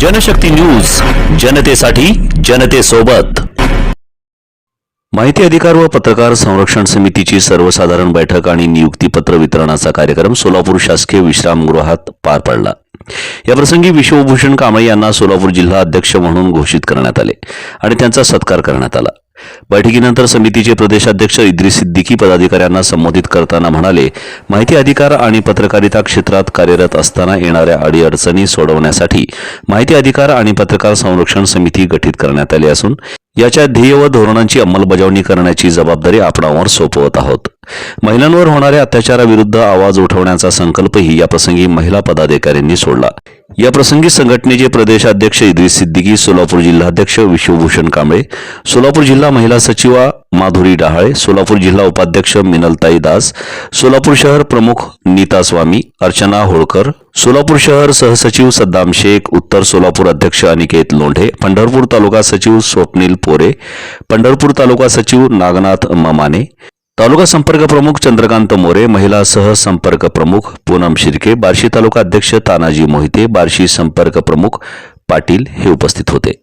Janshakti news जनतेसाठी जनतेसोबत. माहिती अधिकार व पत्रकार संरक्षण समितीची सर्वसाधारण बैठक आणि नियुक्तीपत्र वितरणाचा कार्यक्रम सोलापूर शासकीय विश्रामगृहात पार पडला. याप्रसंगी विश्वभूषण कांबळे यांना सोलापूर जिल्हा अध्यक्ष म्हणून घोषित करण्यात आले आणि त्यांचा सत्कार करण्यात आला. बैठकीनंतर समितीचे प्रदेशाध्यक्ष इद्री सिद्दीकी पदाधिकाऱ्यांना संबोधित करताना म्हणाले माहिती अधिकार आणि पत्रकारिता क्षेत्रात कार्यरत असताना येणाऱ्या अडीअडचणी सोडवण्यासाठी माहिती अधिकार आणि पत्रकार संरक्षण समिती गठीत करण्यात आली असून याच्या ध्येय व धोरणांची अंमलबजावणी करण्याची जबाबदारी आपणावर सोपवत आहोत. महिलांवर होणाऱ्या अत्याचाराविरुद्ध आवाज उठवण्याचा संकल्पही याप्रसंगी महिला पदाधिकाऱ्यांनी सोडला. याप्रसंगी संघटनेचे प्रदेशाध्यक्ष इद्रिस सिद्दीकी सोलापूर जिल्हाध्यक्ष विश्वभूषण कांबळे सोलापूर जिल्हा महिला सचिवा माधुरी डहाळे सोलापूर जिल्हा उपाध्यक्ष मिनलताई दास सोलापूर शहर प्रमुख नीता स्वामी अर्चना होळकर सोलापूर शहर सहसचिव सद्दाम शेख उत्तर सोलापूर अध्यक्ष अनिकेत लोंढे पंढरपूर तालुका सचिव स्वप्नील पोरे पंढरपूर तालुका सचिव नागनाथ ममाने तालुका संपर्क प्रमुख चंद्रकांत मोरे महिला सह संपर्क प्रमुख पूनम शिर्के बार्शी तालुका अध्यक्ष तानाजी मोहिते बार्शी संपर्क प्रमुख पाटील हे उपस्थित होते.